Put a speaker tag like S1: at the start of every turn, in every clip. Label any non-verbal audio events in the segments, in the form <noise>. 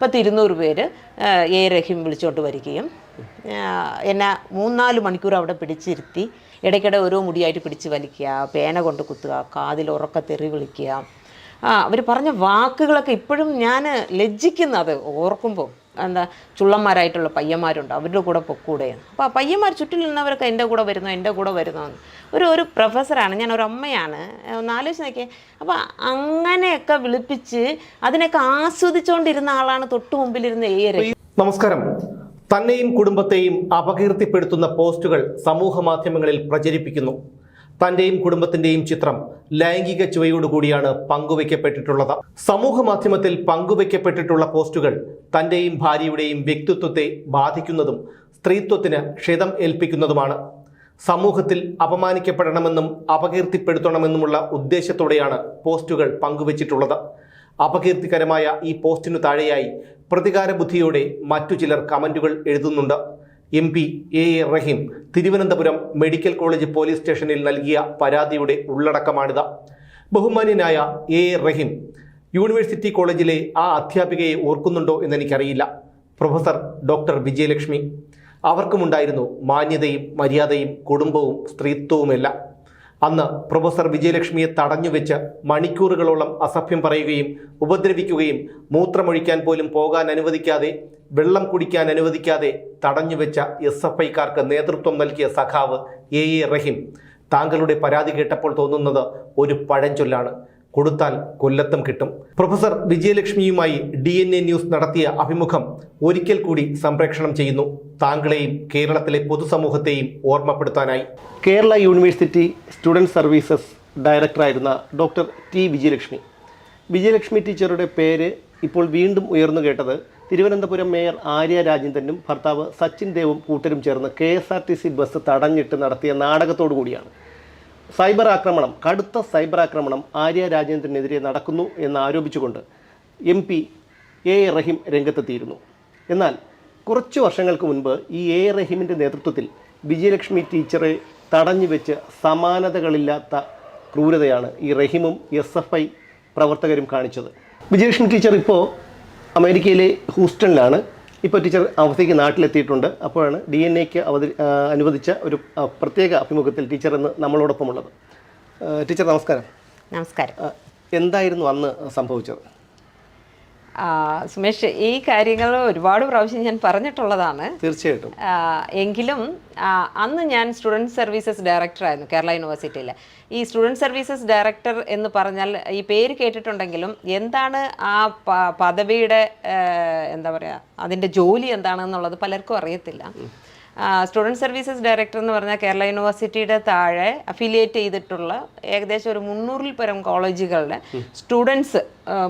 S1: പത്ത് ഇരുന്നൂറ് പേര് എ റഹീം വിളിച്ചോണ്ട് വരികയും എന്നെ മൂന്നാൽ മണിക്കൂർ അവിടെ പിടിച്ചിരുത്തി ഇടയ്ക്കിടെ ഓരോ മുടിയായിട്ട് പിടിച്ച് വലിക്കുക പേന കൊണ്ട് കുത്തുക കാതിൽ ഉറക്ക തെറി വിളിക്കുക. അവർ പറഞ്ഞ വാക്കുകളൊക്കെ ഇപ്പോഴും ഞാൻ ലജ്ജിക്കുന്നത് ഓർക്കുമ്പോൾ എന്താ ചുള്ളന്മാരായിട്ടുള്ള പയ്യന്മാരുണ്ട്. അവരുടെ കൂടെ പൊക്കൂടെയാണ് അപ്പോൾ ആ പയ്യന്മാർ ചുറ്റിൽ നിന്നവരൊക്കെ എന്റെ കൂടെ വരുന്നു എന്റെ കൂടെ വരുന്നു. ഒരു ഒരു പ്രൊഫസറാണ് ഞാൻ ഒരു അമ്മയാണ്. ഒന്ന് ആലോചിച്ച് നോക്കിയേ. അപ്പോൾ അങ്ങനെയൊക്കെ വിളിപ്പിച്ച് അതിനൊക്കെ ആസ്വദിച്ചുകൊണ്ടിരുന്ന ആളാണ് തൊട്ടു മുമ്പിലിരുന്ന ഏറെ
S2: നമസ്കാരം. തന്നെയും കുടുംബത്തെയും അപകീർത്തിപ്പെടുത്തുന്ന പോസ്റ്റുകൾ സമൂഹ മാധ്യമങ്ങളിൽ പ്രചരിപ്പിക്കുന്നു. തന്റെയും കുടുംബത്തിന്റെയും ചിത്രം ലൈംഗിക ചുവയോടുകൂടിയാണ് പങ്കുവയ്ക്കപ്പെട്ടിട്ടുള്ളത്. സമൂഹ മാധ്യമത്തിൽ പങ്കുവയ്ക്കപ്പെട്ടിട്ടുള്ള പോസ്റ്റുകൾ തന്റെയും ഭാര്യയുടെയും വ്യക്തിത്വത്തെ ബാധിക്കുന്നതും സ്ത്രീത്വത്തിന് ക്ഷതം ഏൽപ്പിക്കുന്നതുമാണ്. സമൂഹത്തിൽ അപമാനിക്കപ്പെടണമെന്നും അപകീർത്തിപ്പെടുത്തണമെന്നുമുള്ള ഉദ്ദേശത്തോടെയാണ് പോസ്റ്റുകൾ പങ്കുവച്ചിട്ടുള്ളത്. അപകീർത്തികരമായ ഈ പോസ്റ്റിനു താഴെയായി പ്രതികാര ബുദ്ധിയോടെ മറ്റു ചിലർ കമന്റുകൾ എഴുതുന്നുണ്ട്. M P A A Rahim Thiruvananthapuram medical college police സ്റ്റേഷനിൽ നൽകിയ പരാതിയുടെ ഉള്ളടക്കമാണിത്. ബഹുമാന്യനായ എ റഹീം യൂണിവേഴ്സിറ്റി കോളേജിലെ ആ അധ്യാപികയെ ഓർക്കുന്നുണ്ടോ എന്നെനിക്കറിയില്ല. പ്രൊഫസർ ഡോക്ടർ വിജയലക്ഷ്മി അവർക്കുമുണ്ടായിരുന്നു മാന്യതയും മര്യാദയും കുടുംബവും സ്ത്രീത്വവുമെല്ലാം. അന്ന് പ്രൊഫസർ വിജയലക്ഷ്മിയെ തടഞ്ഞുവെച്ച് മണിക്കൂറുകളോളം അസഭ്യം പറയുകയും ഉപദ്രവിക്കുകയും മൂത്രമൊഴിക്കാൻ പോലും പോകാൻ അനുവദിക്കാതെ വെള്ളം കുടിക്കാൻ അനുവദിക്കാതെ തടഞ്ഞുവെച്ച എസ് എഫ് ഐക്കാർക്ക് നേതൃത്വം നൽകിയ സഖാവ് എ എ റഹീം. താങ്കളുടെ പരാതി കേട്ടപ്പോൾ തോന്നുന്നത് ഒരു പഴഞ്ചൊല്ലാണ്. കൊടുത്താൽ കൊല്ലത്തും കിട്ടും. പ്രൊഫസർ വിജയലക്ഷ്മിയുമായി ഡി എൻ എ ന്യൂസ് നടത്തിയ അഭിമുഖം ഒരിക്കൽ കൂടി സംപ്രേഷണം ചെയ്യുന്നു. താങ്കളെയും കേരളത്തിലെ പൊതുസമൂഹത്തെയും ഓർമ്മപ്പെടുത്താനായി. കേരള യൂണിവേഴ്സിറ്റി സ്റ്റുഡന്റ് സർവീസസ് ഡയറക്ടറായിരുന്ന ഡോക്ടർ ടി വിജയലക്ഷ്മി. വിജയലക്ഷ്മി ടീച്ചറുടെ പേര് ഇപ്പോൾ വീണ്ടും ഉയർന്നു കേട്ടത് തിരുവനന്തപുരം മേയർ ആര്യ രാജേന്ദ്രനും ഭർത്താവ് സച്ചിൻ ദേവും കൂട്ടരും ചേർന്ന് K S R T C bus തടഞ്ഞിട്ട് നടത്തിയ നാടകത്തോടു കൂടിയാണ്. സൈബർ ആക്രമണം കടുത്ത സൈബർ ആക്രമണം ആര്യ രാജേന്ദ്രനെതിരെ നടക്കുന്നു എന്ന് ആരോപിച്ചുകൊണ്ട് M P A A Rahim രംഗത്തെത്തിയിരുന്നു. എന്നാൽ കുറച്ച് വർഷങ്ങൾക്ക് മുൻപ് ഈ എ എ റഹീമിന്റെ നേതൃത്വത്തിൽ വിജയലക്ഷ്മി ടീച്ചറെ തടഞ്ഞു വെച്ച് സമാനതകളില്ലാത്ത ക്രൂരതയാണ് ഈ റഹീമും എസ് എഫ് ഐ പ്രവർത്തകരും കാണിച്ചത്. വിജയലക്ഷ്മി ടീച്ചർ ഇപ്പോൾ അമേരിക്കയിലെ ഹൂസ്റ്റണിലാണ്. ഇപ്പോൾ ടീച്ചർ അവധിക്ക് നാട്ടിലെത്തിയിട്ടുണ്ട്. അപ്പോഴാണ് ഡി എൻ എക്ക് അവധി അനുവദിച്ച ഒരു പ്രത്യേക അഭിമുഖത്തിൽ ടീച്ചർ എന്ന് നമ്മളോടൊപ്പമുള്ളത്. ഉള്ളത് ടീച്ചർ നമസ്കാരം.
S1: നമസ്കാരം.
S2: എന്തായിരുന്നു അന്ന് സംഭവിച്ചത്?
S1: സുമേഷ് ഈ കാര്യങ്ങൾ ഒരുപാട് പ്രാവശ്യം ഞാൻ പറഞ്ഞിട്ടുള്ളതാണ്.
S2: തീർച്ചയായിട്ടും.
S1: എങ്കിലും അന്ന് ഞാൻ സ്റ്റുഡന്റ് സർവീസസ് ഡയറക്ടറായിരുന്നു കേരള യൂണിവേഴ്സിറ്റിയിൽ ഈ സ്റ്റുഡന്റ് സർവീസസ് ഡയറക്ടർ എന്ന് പറഞ്ഞാൽ ഈ പേര് കേട്ടിട്ടുണ്ടെങ്കിലും എന്താണ് ആ പദവിയുടെ എന്താ പറയുക അതിന്റെ ജോലി എന്താണെന്നുള്ളത് പലർക്കും അറിയത്തില്ല. സ്റ്റുഡന്റ് സർവീസസ് ഡയറക്ടർ എന്ന് പറഞ്ഞാൽ കേരള യൂണിവേഴ്സിറ്റിയുടെ താഴെ അഫിലിയേറ്റ് ചെയ്തിട്ടുള്ള ഏകദേശം ഒരു മുന്നൂറിൽ പരം കോളേജുകളുടെ സ്റ്റുഡൻസ്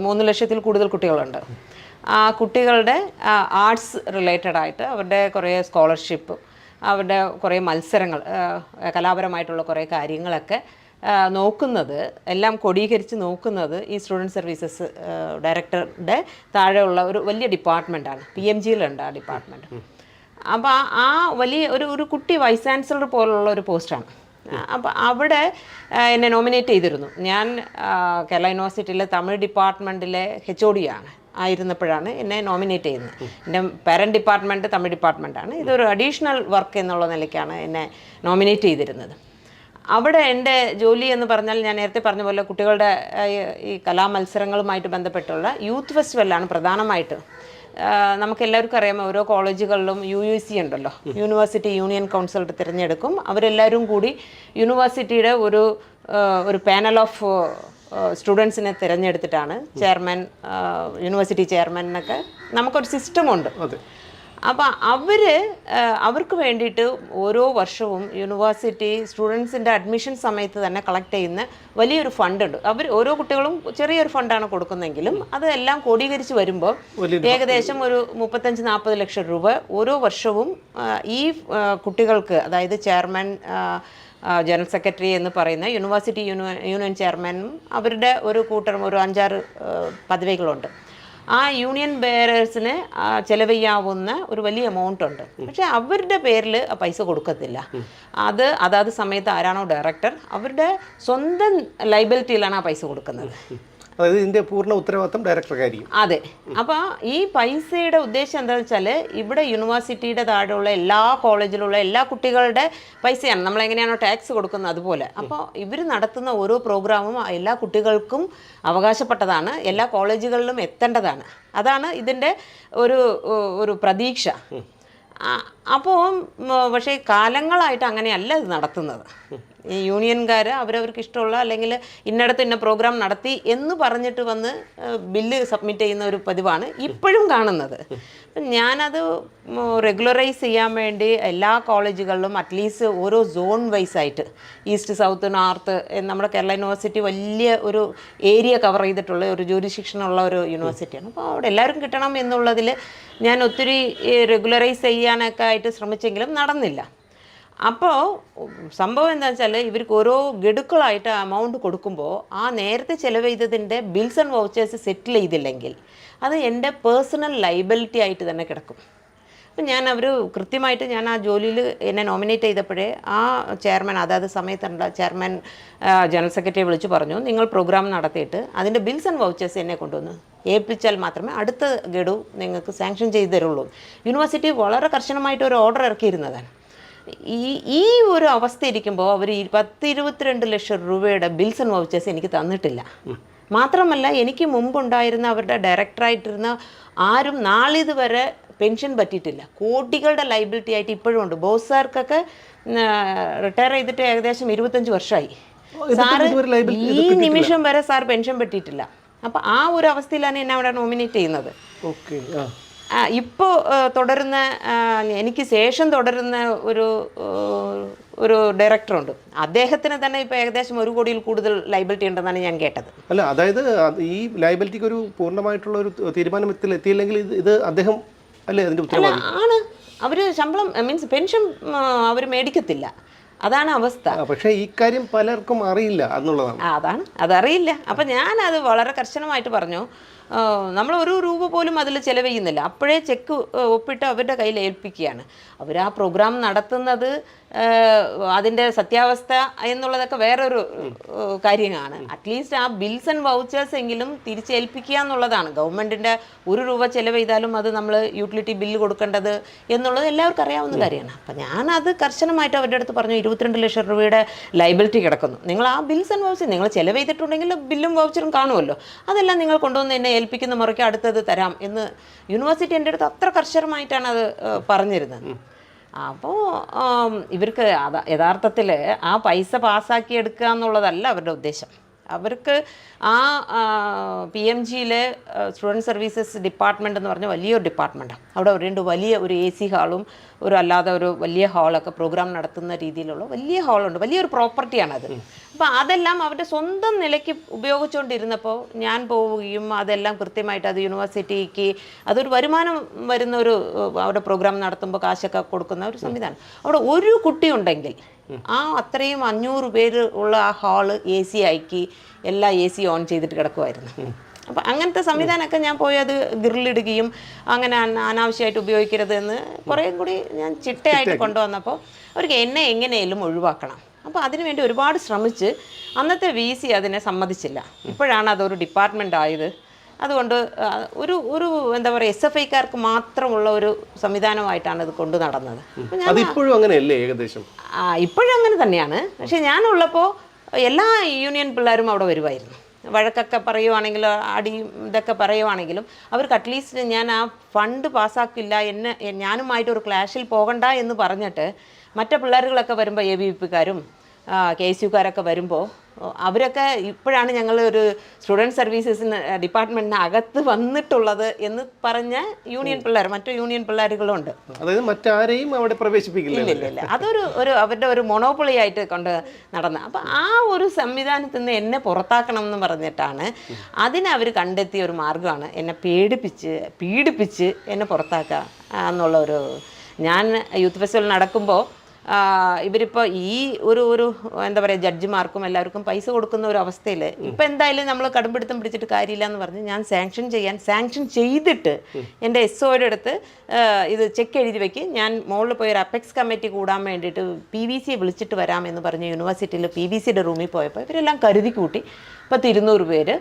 S1: മൂന്ന് ലക്ഷത്തിൽ കൂടുതൽ കുട്ടികളുണ്ട്. ആ കുട്ടികളുടെ ആർട്സ് റിലേറ്റഡ് ആയിട്ട് അവരുടെ കുറേ സ്കോളർഷിപ്പ് അവരുടെ കുറേ മത്സരങ്ങൾ കലാപരമായിട്ടുള്ള കുറേ കാര്യങ്ങളൊക്കെ നോക്കുന്നത് എല്ലാം കൊടീകരിച്ച് നോക്കുന്നത് ഈ സ്റ്റുഡന്റ് സർവീസസ് ഡയറക്ടറുടെ താഴെയുള്ള ഒരു വലിയ ഡിപ്പാർട്ട്മെന്റാണ് പി എം ജിയിലുണ്ട് ആ ഡിപ്പാർട്ട്മെന്റ് അപ്പോൾ ആ വലിയ ഒരു ഒരു കുട്ടി വൈസ് ചാൻസലർ പോലുള്ള ഒരു പോസ്റ്റാണ് അപ്പോൾ അവിടെ എന്നെ നോമിനേറ്റ് ചെയ്തിരുന്നു. ഞാൻ കേരള യൂണിവേഴ്സിറ്റിയിലെ തമിഴ് ഡിപ്പാർട്ട്മെന്റിലെ എച്ച് ഒ ഡി ആണ്. ആയിരുന്നപ്പോഴാണ് എന്നെ നോമിനേറ്റ് ചെയ്യുന്നത്. എന്റെ പാരന്റ് ഡിപ്പാർട്ട്മെന്റ് തമിഴ് ഡിപ്പാർട്ട്മെന്റാണ് ഇതൊരു അഡീഷണൽ വർക്ക് എന്നുള്ള നിലയ്ക്കാണ് എന്നെ നോമിനേറ്റ് ചെയ്തിരുന്നത്. അവിടെ എന്റെ ജോലി എന്ന് പറഞ്ഞാൽ ഞാൻ നേരത്തെ പറഞ്ഞ പോലെ കുട്ടികളുടെ ഈ- കലാമത്സരങ്ങളുമായിട്ട് ബന്ധപ്പെട്ടുള്ള യൂത്ത് ഫെസ്റ്റിവലാണ് പ്രധാനമായിട്ട്. നമുക്ക് എല്ലാവർക്കും അറിയാം ഓരോ കോളേജുകളിലും യു യു സി ഉണ്ടല്ലോ. യൂണിവേഴ്സിറ്റി യൂണിയൻ കൗൺസിൽ തിരഞ്ഞെടുക്കും. അവരെല്ലാവരും കൂടി യൂണിവേഴ്സിറ്റിയുടെ ഒരു ഒരു പാനൽ ഓഫ് സ്റ്റുഡൻസിനെ തിരഞ്ഞെടുത്തിട്ടാണ് ചെയർമാൻ യൂണിവേഴ്സിറ്റി ചെയർമാൻ ചെയർമാനൊക്കെ നമുക്കൊരു സിസ്റ്റമുണ്ട്. അപ്പോൾ അവർ അവർക്ക് വേണ്ടിയിട്ട് ഓരോ വർഷവും യൂണിവേഴ്സിറ്റി സ്റ്റുഡൻസിന്റെ അഡ്മിഷൻ സമയത്ത് തന്നെ കളക്ട് ചെയ്യുന്ന വലിയൊരു ഫണ്ടുണ്ട്. അവർ ഓരോ കുട്ടികളും ചെറിയൊരു ഫണ്ടാണ് കൊടുക്കുന്നതെങ്കിലും അതെല്ലാം എല്ലാം ക്രോഡീകരിച്ച് വരുമ്പോൾ ഏകദേശം ഒരു മുപ്പത്തഞ്ച് നാൽപ്പത് ലക്ഷം രൂപ ഓരോ വർഷവും ഈ കുട്ടികൾക്ക് അതായത് ചെയർമാൻ ജനറൽ സെക്രട്ടറി എന്ന് പറയുന്ന യൂണിവേഴ്സിറ്റി യൂണിയൻ ചെയർമാനും അവരുടെ ഒരു കൂട്ടരും ഒരു അഞ്ചാറ് പദവികളുണ്ട്. ആ യൂണിയൻ ബെയറേഴ്സിന് ചെലവെയ്യാവുന്ന ഒരു വലിയ എമൗണ്ട് ഉണ്ട്. പക്ഷെ അവരുടെ പേരിൽ പൈസ കൊടുക്കത്തില്ല. അത് അതാത് സമയത്ത് ആരാണോ ഡയറക്ടർ അവരുടെ സ്വന്തം ലൈബിലിറ്റിയിലാണ് ആ പൈസ കൊടുക്കുന്നത്.
S3: അതായത് ഇതിന്റെ പൂർണ ഉത്തരവാദിത്തം ഡയറക്ടർക്കായിരിക്കും.
S1: അതെ. അപ്പോൾ ഈ പൈസയുടെ ഉദ്ദേശം എന്താണെന്ന് വെച്ചാൽ ഇവിടെ യൂണിവേഴ്സിറ്റിയുടെ താഴെയുള്ള എല്ലാ കോളേജിലുള്ള എല്ലാ കുട്ടികളുടെ പൈസയാണ്. നമ്മൾ എങ്ങനെയാണോ ടാക്സ് കൊടുക്കുന്നത് അതുപോലെ. അപ്പോൾ ഇവർ നടത്തുന്ന ഓരോ പ്രോഗ്രാമും എല്ലാ കുട്ടികൾക്കും അവകാശപ്പെട്ടതാണ്. എല്ലാ കോളേജുകളിലും എത്തേണ്ടതാണ്. അതാണ് ഇതിന്റെ ഒരു ഒരു പ്രതീക്ഷ. അപ്പോൾ പക്ഷേ കാലങ്ങളായിട്ട് അങ്ങനെയല്ല ഇത് നടത്തുന്നത്. യൂണിയൻകാർ അവരവർക്ക് ഇഷ്ടമുള്ള അല്ലെങ്കിൽ ഇന്നടത്ത് ഇന്ന പ്രോഗ്രാം നടത്തി എന്ന് പറഞ്ഞിട്ട് വന്ന് ബില്ല് സബ്മിറ്റ് ചെയ്യുന്ന ഒരു പതിവാണ് ഇപ്പോഴും കാണുന്നത്. ഞാനത് റെഗുലറൈസ് ചെയ്യാൻ വേണ്ടി എല്ലാ കോളേജുകളിലും അറ്റ്ലീസ്റ്റ് ഓരോ സോൺ വൈസ് ആയിട്ട് ഈസ്റ്റ് സൗത്ത് നോർത്ത് നമ്മുടെ കേരള യൂണിവേഴ്സിറ്റി വലിയ ഒരു ഏരിയ കവർ ചെയ്തിട്ടുള്ള ഒരു ജോലി ശിക്ഷണമുള്ള ഒരു യൂണിവേഴ്സിറ്റിയാണ് അപ്പോൾ അവിടെ എല്ലാവരും കിട്ടണം എന്നുള്ളതിൽ ഞാൻ ഒത്തിരി റെഗുലറൈസ് ചെയ്യാനൊക്കെ ആയിട്ട് ശ്രമിച്ചെങ്കിലും നടന്നില്ല. അപ്പോൾ സംഭവം എന്താ വെച്ചാൽ ഇവർക്ക് ഓരോ ഗഡുക്കളായിട്ട് എമൗണ്ട് കൊടുക്കുമ്പോൾ ആ നേരത്തെ ചിലവ് ചെയ്തതിന്റെ ബിൽസ് ആൻഡ് വൗച്ചേഴ്സ് സെറ്റിൽ ചെയ്തില്ലെങ്കിൽ അത് എന്റെ പേഴ്സണൽ ലൈബിലിറ്റി ആയിട്ട് തന്നെ കിടക്കും. അപ്പം ഞാൻ അവർ കൃത്യമായിട്ട് ഞാൻ ആ ജോലിയിൽ എന്നെ നോമിനേറ്റ് ചെയ്തപ്പോഴേ ആ ചെയർമാൻ അതാത് സമയത്തുള്ള ചെയർമാൻ ജനറൽ സെക്രട്ടറി വിളിച്ചു പറഞ്ഞു നിങ്ങൾ പ്രോഗ്രാം നടത്തിയിട്ട് അതിന്റെ ബിൽസ് ആൻഡ് വൗച്ചേഴ്സ് എന്നെ കൊണ്ടുവന്ന് ഏൽപ്പിച്ചാൽ മാത്രമേ അടുത്ത ഗഡു നിങ്ങൾക്ക് സാങ്ഷൻ ചെയ്തു തരുള്ളൂ യൂണിവേഴ്സിറ്റി വളരെ കർശനമായിട്ട് ഒരു ഓർഡർ ഇറക്കിയിരുന്നതാണ്. ഈ ഈ ഒരു അവസ്ഥ ഇരിക്കുമ്പോൾ അവർ പത്ത് ഇരുപത്തിരണ്ട് ലക്ഷം രൂപയുടെ ബിൽസ് ആൻഡ് വൗച്ചേഴ്സ് എനിക്ക് തന്നിട്ടില്ല. മാത്രമല്ല എനിക്ക് മുമ്പുണ്ടായിരുന്ന അവരുടെ ഡയറക്ടറായിട്ടിരുന്ന ആരും നാളിതുവരെ പെൻഷൻ പറ്റിയിട്ടില്ല. കോടികളുടെ ലൈബിലിറ്റി ആയിട്ട് ഇപ്പോഴും ഉണ്ട്. ബോസ് സാർക്കൊക്കെ റിട്ടയർ ചെയ്തിട്ട് ഏകദേശം ഇരുപത്തഞ്ച് വർഷമായി സാറ് ഈ നിമിഷം വരെ സാർ പെൻഷൻ പറ്റിയിട്ടില്ല. അപ്പോൾ ആ ഒരു അവസ്ഥയിലാണ് എന്നെ അവിടെ നോമിനേറ്റ് ചെയ്യുന്നത്.
S3: ഓക്കെ
S1: ഇപ്പോൾ തുടരുന്ന എനിക്ക് ശേഷം തുടരുന്ന ഒരു ഒരു ഡയറക്ടറുണ്ട്. അദ്ദേഹത്തിന് തന്നെ ഇപ്പോൾ ഏകദേശം ഒരു കോടിയിൽ കൂടുതൽ ലൈബിലിറ്റി ഉണ്ടെന്നാണ് ഞാൻ കേട്ടത്.
S3: അല്ല അതായത് ഈ ലൈബിലിറ്റിക്ക് ഒരു പൂർണമായിട്ടുള്ള ഒരു തീരുമാനത്തിൽ എത്തിയില്ലെങ്കിൽ ഇത് ഇത് അദ്ദേഹം അല്ലേ അതിന്റെ ഉത്തരവാദി?
S1: ആണ്. അവർ ശമ്പളം മീൻസ് പെൻഷൻ അവർ മേടിക്കത്തില്ല. അതാണ് അവസ്ഥ.
S3: പക്ഷേ ഈ കാര്യം പലർക്കും അറിയില്ല എന്നുള്ളതാണ്.
S1: ആ, അതാണ്. അതറിയില്ല. അപ്പം ഞാനത് വളരെ കർശനമായിട്ട് പറഞ്ഞു. നമ്മൾ ഒരു രൂപ പോലും അതിൽ ചിലവ് അപ്പോഴേ ചെക്ക് ഒപ്പിട്ട് അവരുടെ കയ്യിൽ ഏൽപ്പിക്കുകയാണ്. അവർ ആ പ്രോഗ്രാം നടത്തുന്നത് അതിന്റെ സത്യാവസ്ഥ എന്നുള്ളതൊക്കെ വേറൊരു കാര്യമാണ് അറ്റ്ലീസ്റ്റ് ആ ബിൽസ് ആൻഡ് വൗച്ചേഴ്സ് എങ്കിലും തിരിച്ചേൽപ്പിക്കുക എന്നുള്ളതാണ്. ഗവൺമെന്റിന്റെ ഒരു രൂപ ചെലവെയ്താലും അത് നമ്മൾ യൂട്ടിലിറ്റി ബില്ല് കൊടുക്കേണ്ടത് എന്നുള്ളത് എല്ലാവർക്കും അറിയാവുന്ന കാര്യമാണ്. അപ്പം ഞാനത് കർശനമായിട്ട് അവരുടെ അടുത്ത് പറഞ്ഞു ഇരുപത്തിരണ്ട് ലക്ഷം രൂപയുടെ ലൈബിലിറ്റി കിടക്കുന്നു. നിങ്ങൾ ആ ബിൽസ് ആൻഡ് വൗച്ചേഴ്സ് നിങ്ങൾ ചെലവ് ചെയ്തിട്ടുണ്ടെങ്കിൽ ബില്ലും വൗച്ചറും കാണുമല്ലോ. അതെല്ലാം നിങ്ങൾ കൊണ്ടുവന്ന് എന്നെ ഏൽപ്പിക്കുന്ന മുറയ്ക്ക് അടുത്തത് തരാം എന്ന് യൂണിവേഴ്സിറ്റി എന്റെ അടുത്ത് അത്ര കർശനമായിട്ടാണ് അത് പറഞ്ഞിരുന്നത്. അപ്പോൾ ഇവർക്ക് യഥാർത്ഥത്തിൽ ആ പൈസ പാസ്സാക്കി എടുക്കുക എന്നുള്ളതല്ല അവരുടെ ഉദ്ദേശം. അവർക്ക് ആ പി എം ജിയിലെ സ്റ്റുഡന്റ് സർവീസസ് ഡിപ്പാർട്ട്മെന്റ് എന്ന് പറഞ്ഞ വലിയൊരു ഡിപ്പാർട്ട്മെന്റാണ് അവിടെ രണ്ട് വലിയ ഒരു എ സി ഹാളും ഒരു അല്ലാതെ ഒരു വലിയ ഹാളൊക്കെ പ്രോഗ്രാം നടത്തുന്ന രീതിയിലുള്ള വലിയ ഹാളുണ്ട്. വലിയൊരു പ്രോപ്പർട്ടിയാണത് അപ്പോൾ അതെല്ലാം അവരുടെ സ്വന്തം നിലയ്ക്ക് ഉപയോഗിച്ചുകൊണ്ടിരുന്നപ്പോൾ ഞാൻ പോവുകയും അതെല്ലാം കൃത്യമായിട്ട് അത് യൂണിവേഴ്സിറ്റിക്ക് അതൊരു വരുമാനം വരുന്ന ഒരു അവിടെ പ്രോഗ്രാം നടത്തുമ്പോൾ കാശൊക്കെ കൊടുക്കുന്ന ഒരു സംവിധാനം. അവിടെ ഒരു കുട്ടി ഉണ്ടെങ്കിൽ ആ അത്രയും അഞ്ഞൂറ് പേര് ഉള്ള ആ ഹാൾ എ സി ആക്കി എല്ലാ എ സി ഓൺ ചെയ്തിട്ട് കിടക്കുമായിരുന്നു അപ്പം അങ്ങനത്തെ സംവിധാനമൊക്കെ ഞാൻ പോയി അത് ഗ്രില്ലിടുകയും അങ്ങനെ അന- അനാവശ്യമായിട്ട് ഉപയോഗിക്കരുത് എന്ന് കുറേ കൂടി ഞാൻ ചിട്ടയായിട്ട് കൊണ്ടുവന്നപ്പോൾ അവർക്ക് എന്നെ എങ്ങനെയെങ്കിലും ഒഴിവാക്കണം. അപ്പോൾ അതിനുവേണ്ടി ഒരുപാട് ശ്രമിച്ച് അന്നത്തെ വി സി അതിനെ സമ്മതിച്ചില്ല. ഇപ്പോഴാണ് അതൊരു ഡിപ്പാർട്ട്മെന്റ് ആയത്. അതുകൊണ്ട് ഒരു ഒരു എന്താ പറയുക എസ് എഫ് ഐക്കാർക്ക് മാത്രമുള്ള ഒരു സംവിധാനമായിട്ടാണ് ഇത് കൊണ്ടു നടന്നത്.
S3: അതിപ്പോഴും അങ്ങനെയല്ലേ ഏകദേശം?
S1: ആ ഇപ്പോഴും അങ്ങനെ തന്നെയാണ്. പക്ഷെ ഞാനുള്ളപ്പോൾ എല്ലാ യൂണിയൻ പിള്ളേരും അവിടെ വരുമായിരുന്നു വഴക്കൊക്കെ പറയുവാണെങ്കിലും അടി ഇതൊക്കെ പറയുവാണെങ്കിലും അവർക്ക് അറ്റ്ലീസ്റ്റ് ഞാൻ ആ ഫണ്ട് പാസ്സാക്കില്ല എന്നെ ഞാനുമായിട്ട് ഒരു ക്ലാഷിൽ പോകണ്ട എന്ന് പറഞ്ഞിട്ട് മറ്റു പിള്ളേരുകളൊക്കെ വരുമ്പോൾ എ ബി പിക്കാരും കെ എസ് യുക്കാരൊക്കെ വരുമ്പോൾ അവരൊക്കെ ഇപ്പോഴാണ് ഞങ്ങൾ ഒരു സ്റ്റുഡന്റ് സർവീസസിന് ഡിപ്പാർട്ട്മെന്റിന് അകത്ത് വന്നിട്ടുള്ളത് എന്ന് പറഞ്ഞ യൂണിയൻ പിള്ളേർ മറ്റു യൂണിയൻ പിള്ളേരുകളുണ്ട്.
S3: അതായത് മറ്റാരെയും അവിടെ പ്രവേശിപ്പിക്കില്ല
S1: ഇല്ല ഇല്ല അതൊരു ഒരു അവരുടെ ഒരു മൊണോപ്പൊളി ആയിട്ട് കൊണ്ട് നടന്ന. അപ്പം ആ ഒരു സംവിധാനത്തിൽ നിന്ന് എന്നെ പുറത്താക്കണം എന്ന് പറഞ്ഞിട്ടാണ് അതിനെ അവർ കണ്ടെത്തിയ ഒരു മാർഗമാണ് എന്നെ പേടിപ്പിച്ച് പീഡിപ്പിച്ച് എന്നെ പുറത്താക്കുക എന്നുള്ള ഒരു ഞാൻ യൂത്ത് ഫെസ്റ്റിവൽ നടക്കുമ്പോൾ ഇവരിപ്പോൾ ഈ ഒരു ഒരു എന്താ പറയുക ജഡ്ജിമാർക്കും എല്ലാവർക്കും പൈസ കൊടുക്കുന്ന ഒരു അവസ്ഥയിൽ ഇപ്പം എന്തായാലും നമ്മൾ കടുംപിടുത്തം പിടിച്ചിട്ട് കാര്യമില്ല എന്ന് പറഞ്ഞ് ഞാൻ സാങ്ഷൻ ചെയ്യാൻ സാങ്ഷൻ ചെയ്തിട്ട് എന്റെ എസ് ഒയുടെ അടുത്ത് ഇത് ചെക്ക് എഴുതി വെക്ക്. ഞാൻ മുകളിൽ പോയി ഒരു അപ്പെക്സ് കമ്മിറ്റി കൂടാൻ വേണ്ടിയിട്ട് പി വി സിയെ വിളിച്ചിട്ട് വരാമെന്ന് പറഞ്ഞ് യൂണിവേഴ്സിറ്റിയിൽ പി വി സിയുടെ റൂമിൽ പോയപ്പോൾ ഇവരെല്ലാം കരുതി കൂട്ടി. പത്ത് ഇരുന്നൂറ് പേര്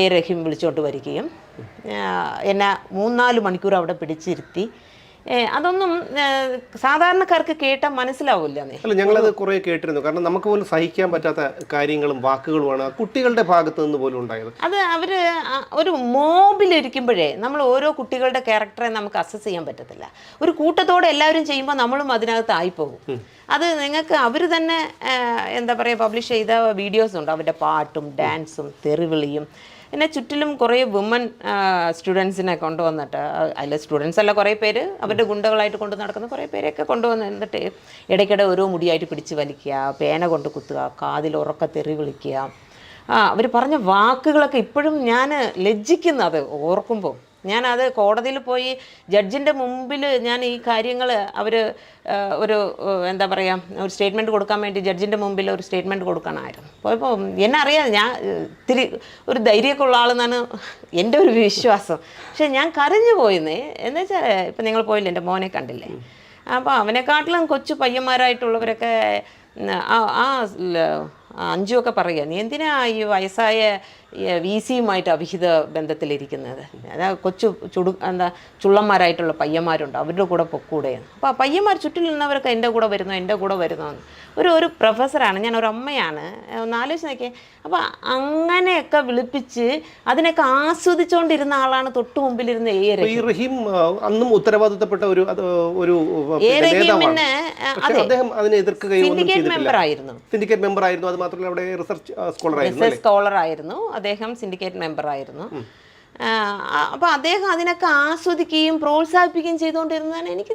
S1: എ. റഹീം വിളിച്ചോണ്ട് വരികയും എന്നെ മൂന്നാൽ മണിക്കൂർ അവിടെ പിടിച്ചിരുത്തി. അതൊന്നും സാധാരണക്കാർക്ക് കേട്ടാൽ മനസ്സിലാവില്ല
S3: അല്ല ഞങ്ങളത് കുറേ കേട്ടിരുന്നു. കാരണം നമുക്ക് പോലും സഹിക്കാൻ പറ്റാത്ത കാര്യങ്ങളും വാക്കുകളുമാണ് കുട്ടികളുടെ ഭാഗത്ത് നിന്ന് പോലും ഉണ്ടായത്.
S1: അത് അവർ ഒരു മോബിലിരിക്കുമ്പോഴേ നമ്മൾ ഓരോ കുട്ടികളുടെ ക്യാരക്ടറെ നമുക്ക് അസസ് ചെയ്യാൻ പറ്റത്തില്ല. ഒരു കൂട്ടത്തോടെ എല്ലാവരും ചെയ്യുമ്പോൾ നമ്മളും അതിനകത്ത് ആയിപ്പോകും. അത് നിങ്ങൾക്ക് അവർ തന്നെ എന്താ പറയുക പബ്ലിഷ് ചെയ്ത വീഡിയോസ് ഉണ്ട്. അവരുടെ പാട്ടും ഡാൻസും തെറിവിളിയും പിന്നെ ചുറ്റിലും കുറേ വുമൻ സ്റ്റുഡൻസിനെ കൊണ്ടുവന്നിട്ട് അതിൽ സ്റ്റുഡൻസ് അല്ല കുറേ പേര് അവരുടെ ഗുണ്ടകളായിട്ട് കൊണ്ടു നടക്കുന്ന കുറേ പേരെയൊക്കെ കൊണ്ടുവന്ന് എന്നിട്ട് ഇടയ്ക്കിടെ ഓരോ മുടിയായിട്ട് പിടിച്ച് വലിക്കുക പേന കൊണ്ട് കുത്തുക കാതിൽ ഉറക്ക തെറി വിളിക്കുക അവർ പറഞ്ഞ വാക്കുകളൊക്കെ ഇപ്പോഴും ഞാൻ ലജ്ജിക്കുന്നത് ഓർക്കുമ്പോൾ ഞാനത് കോടതിയിൽ പോയി ജഡ്ജിന്റെ മുമ്പിൽ ഞാൻ ഈ കാര്യങ്ങൾ അവർ ഒരു എന്താ പറയുക ഒരു സ്റ്റേറ്റ്മെന്റ് കൊടുക്കാൻ വേണ്ടി ജഡ്ജിന്റെ മുമ്പിൽ ഒരു സ്റ്റേറ്റ്മെന്റ് കൊടുക്കണമായിരുന്നു. പോയപ്പോൾ എന്നെ അറിയാം ഞാൻ ഇത്തിരി ഒരു ധൈര്യമൊക്കെ ഉള്ള ആളെന്നാണ് എന്റെ ഒരു വിശ്വാസം. പക്ഷേ ഞാൻ കരഞ്ഞു പോയിന്നേ. എന്ന് വെച്ചാൽ ഇപ്പം നിങ്ങൾ പോയില്ലേ എന്റെ മോനെ കണ്ടില്ലേ? അപ്പോൾ അവനെക്കാട്ടിലും കൊച്ചു പയ്യന്മാരായിട്ടുള്ളവരൊക്കെ ആ അഞ്ചുമൊക്കെ പറയുക നീ എന്തിനാ ഈ വയസ്സായ വി സിയുമായിട്ട് അവിഹിത ബന്ധത്തിലിരിക്കുന്നത്. അതാ കൊച്ചു ചുടു എന്താ ചുള്ളന്മാരായിട്ടുള്ള പയ്യന്മാരുണ്ട്. അവരുടെ കൂടെ പൊക്കൂടെ അപ്പോൾ ആ പയ്യന്മാർ ചുറ്റിൽ നിന്നവരൊക്കെ എന്റെ കൂടെ വരുന്നു എന്റെ കൂടെ വരുന്നു. ഒരു ഒരു പ്രൊഫസറാണ് ഞാൻ ഒരു അമ്മയാണ്. ഒന്ന് ആലോചിച്ച് നോക്കിയേ. അപ്പോൾ അങ്ങനെയൊക്കെ വിളിപ്പിച്ച് അതിനൊക്കെ ആസ്വദിച്ചുകൊണ്ടിരുന്ന ആളാണ് തൊട്ട് മുമ്പിലിരുന്ന
S3: റഹീം അന്നും ഉത്തരവാദിത്തപ്പെട്ട ഒരു ഒരു പിന്നെ അദ്ദേഹം അതിനെ എതിർക്കുകയോ ഒന്നും
S1: സിൻഡിക്കേറ്റ്
S3: ചെയ്തിട്ടില്ല.
S1: മെമ്പർ ആയിരുന്നു.
S3: സിൻഡിക്കേറ്റ് മെമ്പർ ആയിരുന്നു. അത് മാത്രമല്ല അവിടെ റിസർച്ച് സ്കോളർ ആയിരുന്നു
S1: സ്കോളർ ആയിരുന്നു. അദ്ദേഹം സിൻഡിക്കേറ്റ് മെമ്പറായിരുന്നു അപ്പോൾ അദ്ദേഹം അതിനൊക്കെ ആസ്വദിക്കുകയും പ്രോത്സാഹിപ്പിക്കുകയും ചെയ്തുകൊണ്ടിരുന്നതാണ്. എനിക്ക്